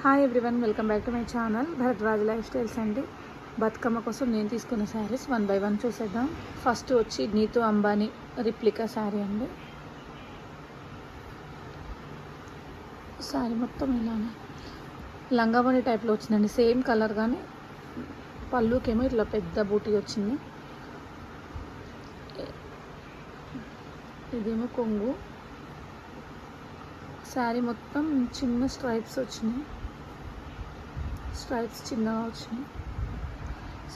Hi everyone welcome back to my channel Bharadwaj life styles అండి. బతుకమ్మ కోసం నేను తీసుకున్న శారీస్ వన్ బై వన్ చూసేద్దాం. ఫస్ట్ వచ్చి నీతు అంబానీ రిప్లికా శారీ అండి. శారీ మొత్తం ఇలానే. లంగావణి టైప్లో వచ్చిందండి సేమ్ కలర్ కానీ పళ్ళుకేమో ఇట్లా పెద్ద బూటీ వచ్చింది. ఇదేమో కొంగు. శారీ మొత్తం చిన్న స్ట్రైప్స్ వచ్చినాయి. స్ట్రైప్స్ చిన్నగా వచ్చినాయి.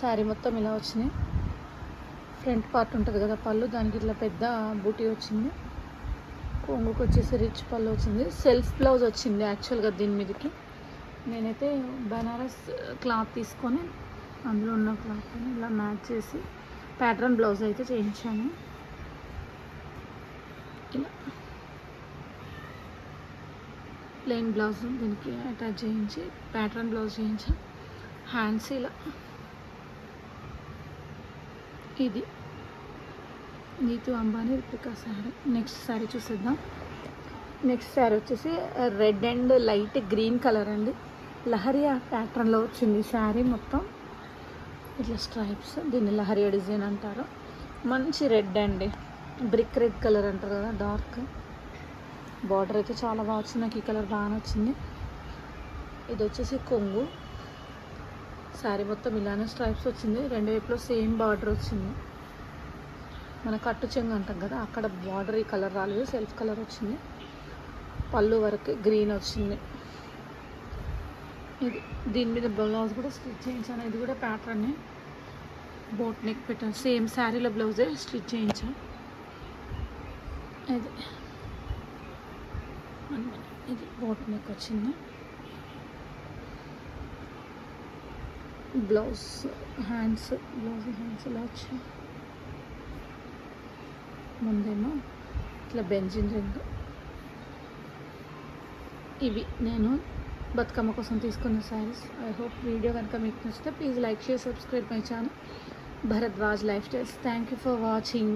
శారీ మొత్తం ఇలా వచ్చినాయి. ఫ్రంట్ పార్ట్ ఉంటుంది కదా పళ్ళు దానికి ఇట్లా పెద్ద బూటీ వచ్చింది. కొంగుకు వచ్చేసి రిచ్ పళ్ళు వచ్చింది. సెల్ఫ్ బ్లౌజ్ వచ్చింది యాక్చువల్గా దీని మీదకి. నేనైతే బనారస్ క్లాత్ తీసుకొని అందులో ఉన్న క్లాత్ని ఇలా మ్యాచ్ చేసి ప్యాటర్న్ బ్లౌజ్ అయితే చేయించాను. ఇలా. ప్లెయిన్ బ్లౌజ్ దీనికి అటాచ్ చేయించి ప్యాటర్న్ బ్లౌజ్ చేయించాం. హ్యాండ్స్ ఇలా. ఇది. నీతు అంబానీ రిప్లికా శారీ. నెక్స్ట్ శారీ చూసేద్దాం. నెక్స్ట్ శారీ వచ్చేసి red and light green colour అండి. లహరియా ప్యాటర్న్లో వచ్చింది శారీ మొత్తం. ఇట్లా స్ట్రైప్స్ దీన్ని లహరియా డిజైన్ అంటారు. మంచి రెడ్ అండి. బ్రిక్ రెడ్ కలర్ అంటారు కదా డార్క్. బార్డర్ అయితే చాలా బాగా వచ్చింది. నాకు ఈ కలర్ బాగా నచ్చింది. ఇది వచ్చేసి కొంగు. శారీ మొత్తం ఇలానే స్ట్రైప్స్ వచ్చింది. రెండు వైపులో సేమ్ బార్డర్ వచ్చింది. మన కట్టు చెంగు అంటాం కదా అక్కడ బార్డర్ ఈ కలర్ రాలేదు. సెల్ఫ్ కలర్ వచ్చింది. పళ్ళు వరకు గ్రీన్ వచ్చింది. ఇది దీని మీద బ్లౌజ్ కూడా స్టిచ్ చేయించాను. ఇది కూడా ప్యాటర్న్ బోట్ నెక్ పెట్టాను. సేమ్ శారీలో బ్లౌజే స్టిచ్ చేయించాను ఇది ఇది బోట్ నెక్ వచ్చింది. బ్లౌజ్ హ్యాండ్స్ బ్లౌజ్ హ్యాండ్స్ ఇలా వచ్చాయి. ముందేమో ఇట్లా బెంజిన్ రింగ్. ఇవి నేను బతుకమ్మ కోసం తీసుకున్న శారీస్ ఐ హోప్ వీడియో కనుక మీకు నచ్చితే please like share subscribe my channel Bharadwaj life styles thank you for watching